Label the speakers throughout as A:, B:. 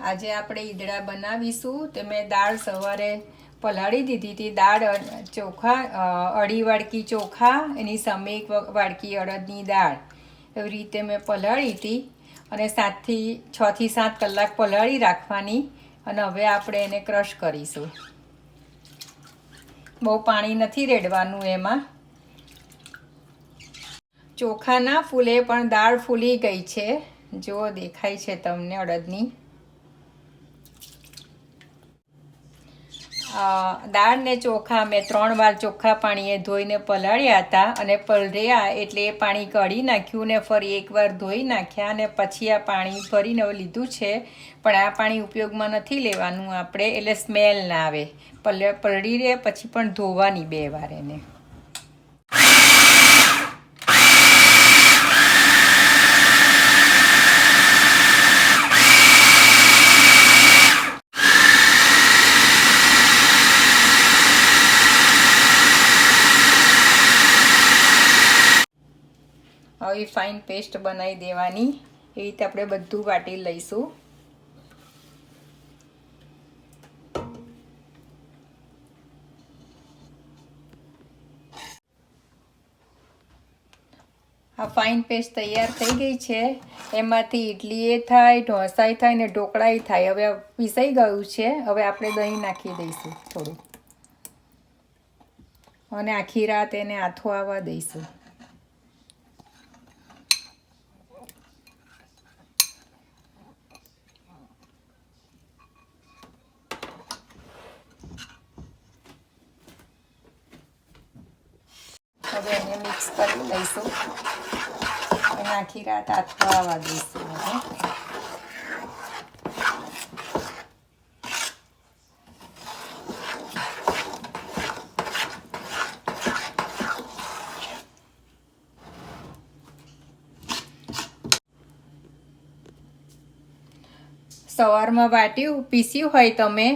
A: આજે આપણે ઈદડા બનાવીશું તે મેં દાળ સવારે પલાળી દીધી હતી. દાળ ચોખા અડી વાડકી ચોખા, એની સામે એક વાડકી અડદની દાળ. એવી રીતે મેં પલાળી હતી અને સાતથી, છથી સાત કલાક પલાળી રાખવાની અને હવે આપણે એને ક્રશ કરીશું. બહુ પાણી નથી રેડવાનું એમાં. ચોખા ના ફૂલે પણ દાળ ફૂલી ગઈ છે. જો દેખાય છે તમને અડદની. દાળ ને ચોખા મેં ત્રણ વાર ચોખ્ખા પાણીએ ધોઈને પલાળ્યા હતા અને પલળ્યા એટલે એ પાણી કાઢી નાખ્યું ને ફરી એકવાર ધોઈ નાખ્યા અને પછી આ પાણી ફરીને લીધું છે. પણ આ પાણી ઉપયોગમાં નથી લેવાનું આપણે, એટલે સ્મેલ ના આવે. પલ, પલળી રહે, પછી પણ ધોવાની બે વાર એને. આવી ફાઇન પેસ્ટ બનાવી દેવાની. એ રીતે આપણે બધું વાટી લઈશું. આ ફાઇન પેસ્ટ તૈયાર થઈ ગઈ છે. એમાંથી ઇડલી એ થાય ઢોસાઈ થાય ને ઢોકળાઈ થાય. હવે પીસાઈ ગયું છે. હવે આપણે દહીં નાખી દઈશું થોડું. અને આખી રાત એને આથો આવવા દઈશું. હવે મિક્સ કરી લઈશું. એના ખીરા આવવા દઈશું હવે. સવારમાં વાટ્યું પીસ્યું હોય તમે?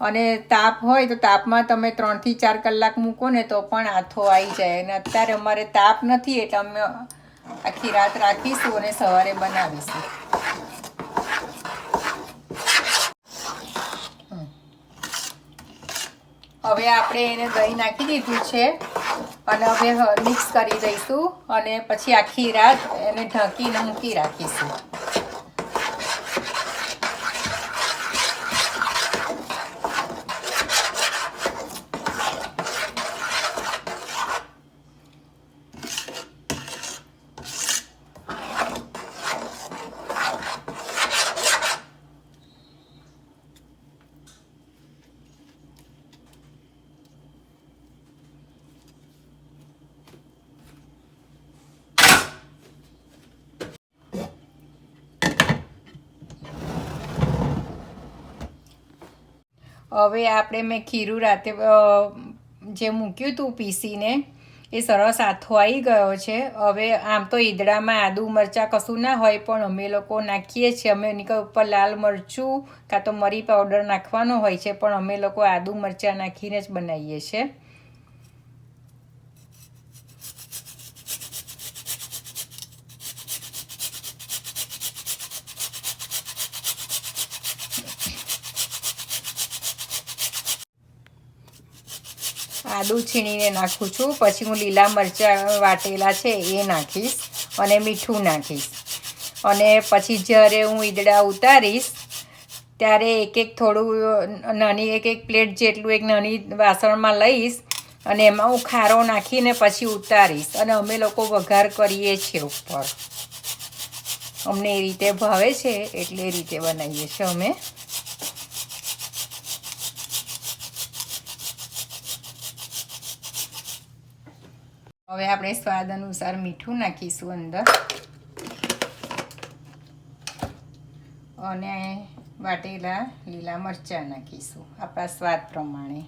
A: અને તાપ હોય તો તાપમાં તમે ત્રણથી ચાર કલાક મૂકો ને તો પણ આથો આવી જાય. અને અત્યારે અમારે તાપ નથી એટલે અમે આખી રાત રાખીશું અને સવારે બનાવીશું. હવે આપણે એને દહીં નાખી દીધું છે અને હવે મિક્સ કરી દઈશું અને પછી આખી રાત એને ઢાંકીને મૂકી રાખીશું. હવે આપણે મેં ખીરું રાતે જે મૂક્યું હતું પીસીને, એ સરસ આથો આવી ગયો છે. હવે આમ તો ઈદડામાં આદુ મરચાં કશું ના હોય, પણ અમે લોકો નાખીએ છીએ. અમે એની ઉપર લાલ મરચું કાં તો મરી પાવડર નાખવાનો હોય છે, પણ અમે લોકો આદુ મરચાં નાખીને જ બનાવીએ છીએ. આદુ છીણીને નાખું છું. પછી હું લીલા મરચાં વાટેલા છે એ નાખીશ અને મીઠું નાખીશ. અને પછી જ્યારે હું ઈદડા ઉતારીશ, ત્યારે એક એક થોડું નાની એક એક પ્લેટ જેટલું એક નાની વાસણમાં લઈશ અને એમાં હું ખારો નાખીને પછી ઉતારીશ. અને અમે લોકો વઘાર કરીએ છીએ ઉપર. અમને એ રીતે ભાવે છે, એટલે એ રીતે બનાવીએ છીએ અમે. હવે આપણે સ્વાદ અનુસાર મીઠું નાખીશું અંદર. અને વાટેલા લીલા મરચાં નાખીશું. આપણા સ્વાદ પ્રમાણે.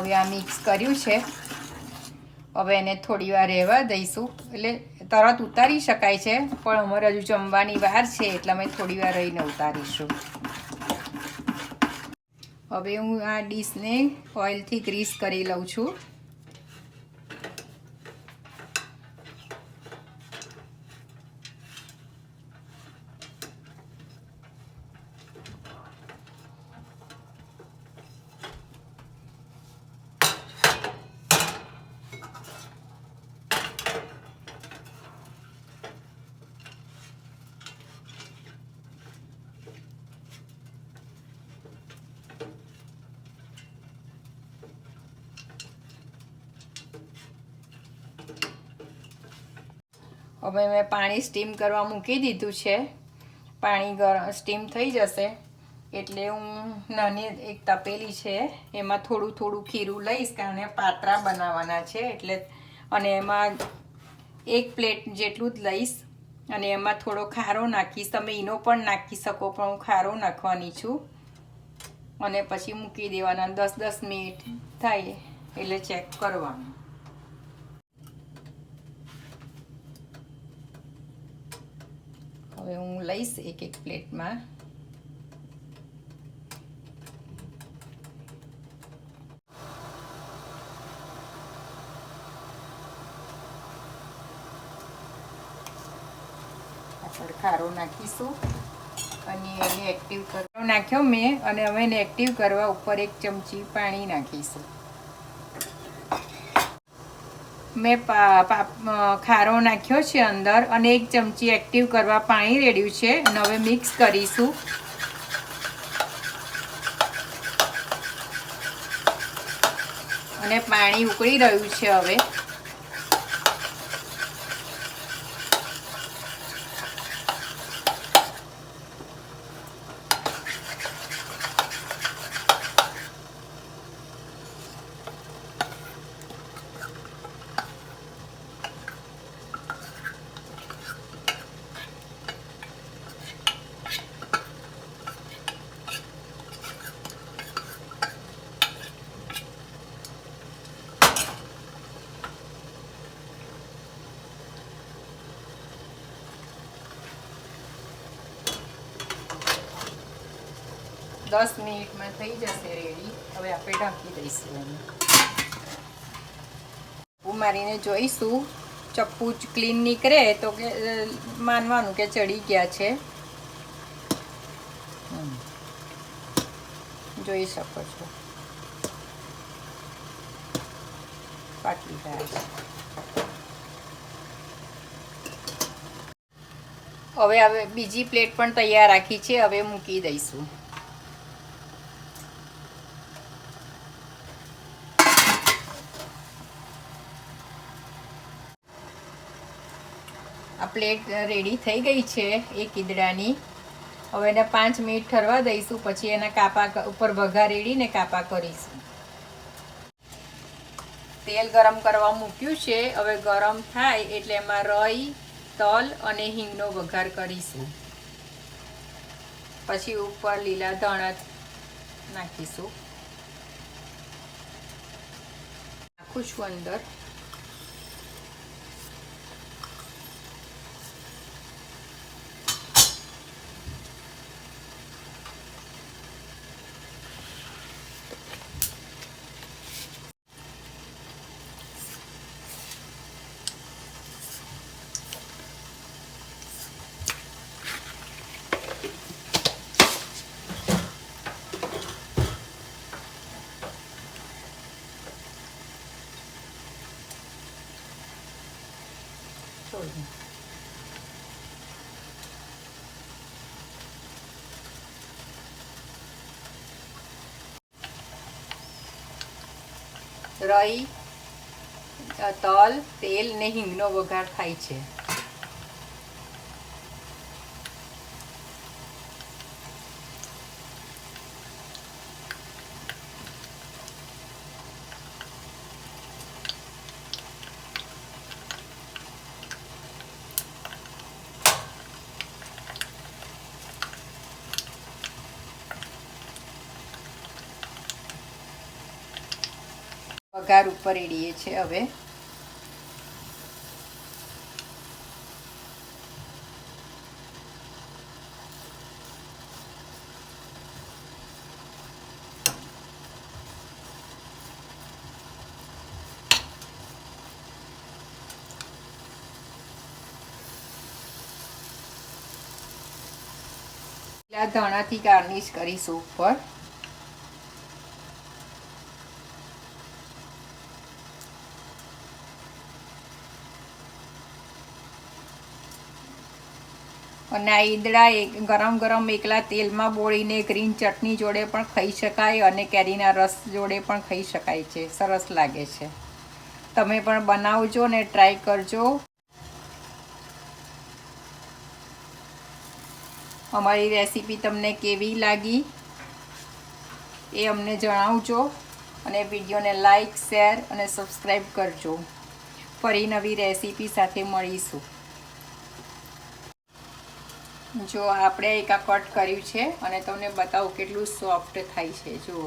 A: હવે આ મિક્સ કર્યું છે. હવે એને થોડી વાર રહેવા દઈશું. એટલે તરત ઉતારી શકાય છે, પણ અમારે હજુ જમવાની વાર છે, એટલે અમે થોડી વાર રહીને ઉતારીશું. હવે હું આ ડીશને ઓઇલથી ગ્રીસ કરી લઉં છું. હવે મેં પાણી સ્ટીમ કરવા મૂકી દીધું છે. પાણી ગરમ સ્ટીમ થઈ જશે. એટલે હું નાની એક તપેલી છે, એમાં થોડું થોડું ખીરું લઈશ કારણ પાતરા બનાવવાના છે. એટલે અને એમાં એક પ્લેટ જેટલું જ લઈશ અને એમાં થોડો ખારો નાખીશ. તમે ઈનો પણ નાખી શકો, પણ હું ખારો નાખવાની છું. અને પછી મૂકી દેવાના, દસ દસ મિનિટ થાય એટલે ચેક કરવાનું. હવે હું લઈશ એક એક પ્લેટમાં. પાછળ ખારો નાખીશું અને એને એક્ટિવ કરવા નાખ્યો મેં અને હવે એને એક્ટિવ કરવા ઉપર એક ચમચી પાણી નાખીશું. મેં ખારો નાખ્યો છે અંદર અને એક ચમચી એક્ટિવ કરવા પાણી રેડ્યું છે. અને હવે મિક્સ કરીશું. અને પાણી ઉકળી રહ્યું છે હવે. દસ મિનિટમાં થઈ જશે રેડી હવે આપણે ઢાંકી દઈશું એને. ચપ્પુ મારીને જોઈશું. ચપ્પુ ક્લીન નીકળે તો કે માનવાનું કે ચડી ગયા છે. જોઈ શકો છો. પાકી ગયા છે. હવે હવે બીજી પ્લેટ પણ તૈયાર રાખી છે. હવે મૂકી દઈશું. આ પ્લેટ રેડી થઈ ગઈ છે, એ કીદડાની. હવે એને પાંચ મિનિટ ઠરવા દઈશું, પછી એના કાપા ઉપર વઘાર રેડીને કાપા કરીશું. તેલ ગરમ કરવા મૂક્યું છે, હવે ગરમ થાય એટલે એમાં રઈ, તલ અને હિંગનો વઘાર કરીશું. પછી ઉપર લીલા ધાણા નાખીશું. નાખું છું અંદર. છોડી રઈ તલ તેલ ને હિંગનો વઘાર થાય છે. વઘાર ઉપર એડીએ છે હવે. ધણાથી ગાર્નિશ કરીશું ઉપર. અને આ ઈદડા એક ગરમ ગરમ એકલા તેલમાં બોળીને ગ્રીન ચટણી જોડે પણ ખાઈ શકાય અને કેરીના રસ જોડે પણ ખાઈ શકાય છે. સરસ લાગે છે. તમે પણ બનાવજો ને ટ્રાય કરજો. અમારી રેસીપી તમને કેવી લાગી એ અમને જણાવજો અને વિડીયોને લાઈક, શેર અને સબસ્ક્રાઈબ કરજો. ફરી નવી રેસીપી સાથે મળીશું. જો આપણે એકા કટ કર્યું છે અને તમને બતાવું કેટલું સોફ્ટ થાય છે જુઓ.